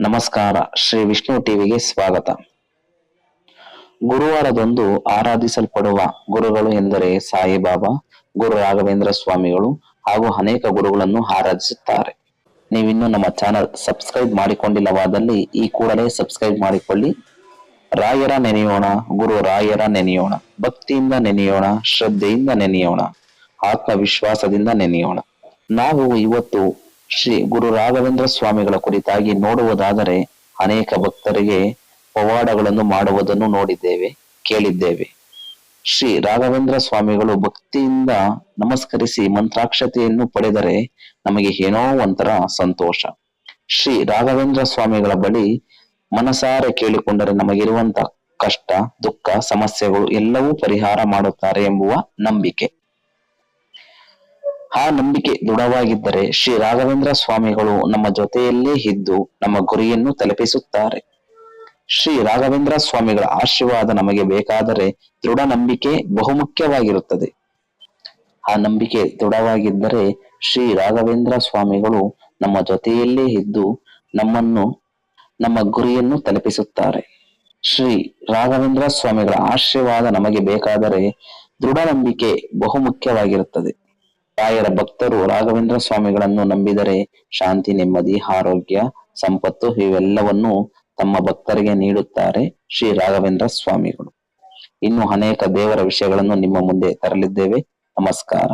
ನಮಸ್ಕಾರ. ಶ್ರೀ ವಿಷ್ಣು ಟಿವಿಗೆ ಸ್ವಾಗತ. ಗುರುವಾರದಂದು ಆರಾಧಿಸಲ್ಪಡುವ ಗುರುಗಳು ಎಂದರೆ ಸಾಯಿಬಾಬಾ, ಗುರು ರಾಘವೇಂದ್ರ ಸ್ವಾಮಿಗಳು ಹಾಗೂ ಅನೇಕ ಗುರುಗಳನ್ನು ಆರಾಧಿಸುತ್ತಾರೆ. ನೀವಿನ್ನೂ ನಮ್ಮ ಚಾನಲ್ ಸಬ್ಸ್ಕ್ರೈಬ್ ಮಾಡಿಕೊಂಡಿಲ್ಲವಾದಲ್ಲಿ ಈ ಕೂಡಲೇ ಸಬ್ಸ್ಕ್ರೈಬ್ ಮಾಡಿಕೊಳ್ಳಿ. ರಾಯರ ನೆನೆಯೋಣ, ಗುರು ರಾಯರ ನೆನೆಯೋಣ, ಭಕ್ತಿಯಿಂದ ನೆನೆಯೋಣ, ಶ್ರದ್ಧೆಯಿಂದ ನೆನೆಯೋಣ, ಆತ್ಮವಿಶ್ವಾಸದಿಂದ ನೆನೆಯೋಣ. ನಾವು ಇವತ್ತು ಶ್ರೀ ಗುರು ರಾಘವೇಂದ್ರ ಸ್ವಾಮಿಗಳ ಕುರಿತಾಗಿ ನೋಡುವುದಾದರೆ ಅನೇಕ ಭಕ್ತರಿಗೆ ಪವಾಡಗಳನ್ನು ಮಾಡುವುದನ್ನು ನೋಡಿದ್ದೇವೆ, ಕೇಳಿದ್ದೇವೆ. ಶ್ರೀ ರಾಘವೇಂದ್ರ ಸ್ವಾಮಿಗಳು ಭಕ್ತಿಯಿಂದ ನಮಸ್ಕರಿಸಿ ಮಂತ್ರಾಕ್ಷತೆಯನ್ನು ಪಡೆದರೆ ನಮಗೆ ಏನೋ ಒಂಥರ ಸಂತೋಷ. ಶ್ರೀ ರಾಘವೇಂದ್ರ ಸ್ವಾಮಿಗಳ ಬಳಿ ಮನಸಾರೆ ಕೇಳಿಕೊಂಡರೆ ನಮಗಿರುವಂತ ಕಷ್ಟ, ದುಃಖ, ಸಮಸ್ಯೆಗಳು ಎಲ್ಲವೂ ಪರಿಹಾರ ಮಾಡುತ್ತಾರೆ ಎಂಬುವ ನಂಬಿಕೆ. ಆ ನಂಬಿಕೆ ದೃಢವಾಗಿದ್ದರೆ ಶ್ರೀ ರಾಘವೇಂದ್ರ ಸ್ವಾಮಿಗಳು ನಮ್ಮ ಜೊತೆಯಲ್ಲೇ ಇದ್ದು ನಮ್ಮ ಗುರಿಯನ್ನು ತಲುಪಿಸುತ್ತಾರೆ. ಶ್ರೀ ರಾಘವೇಂದ್ರ ಸ್ವಾಮಿಗಳ ಆಶೀರ್ವಾದ ನಮಗೆ ಬೇಕಾದರೆ ದೃಢ ನಂಬಿಕೆ ಬಹುಮುಖ್ಯವಾಗಿರುತ್ತದೆ. ಆ ನಂಬಿಕೆ ದೃಢವಾಗಿದ್ದರೆ ಶ್ರೀ ರಾಘವೇಂದ್ರ ಸ್ವಾಮಿಗಳು ನಮ್ಮ ಜೊತೆಯಲ್ಲೇ ಇದ್ದು ನಮ್ಮನ್ನು, ನಮ್ಮ ಗುರಿಯನ್ನು ತಲುಪಿಸುತ್ತಾರೆ. ಶ್ರೀ ರಾಘವೇಂದ್ರ ಸ್ವಾಮಿಗಳ ಆಶೀರ್ವಾದ ನಮಗೆ ಬೇಕಾದರೆ ದೃಢ ನಂಬಿಕೆ ಬಹುಮುಖ್ಯವಾಗಿರುತ್ತದೆ. ರಾಯರ ಭಕ್ತರು ರಾಘವೇಂದ್ರ ಸ್ವಾಮಿಗಳನ್ನು ನಂಬಿದರೆ ಶಾಂತಿ, ನೆಮ್ಮದಿ, ಆರೋಗ್ಯ, ಸಂಪತ್ತು ಇವೆಲ್ಲವನ್ನು ತಮ್ಮ ಭಕ್ತರಿಗೆ ನೀಡುತ್ತಾರೆ ಶ್ರೀ ರಾಘವೇಂದ್ರ ಸ್ವಾಮಿಗಳು. ಇನ್ನು ಅನೇಕ ದೇವರ ವಿಷಯಗಳನ್ನು ನಿಮ್ಮ ಮುಂದೆ ತರಲಿದ್ದೇವೆ. ನಮಸ್ಕಾರ.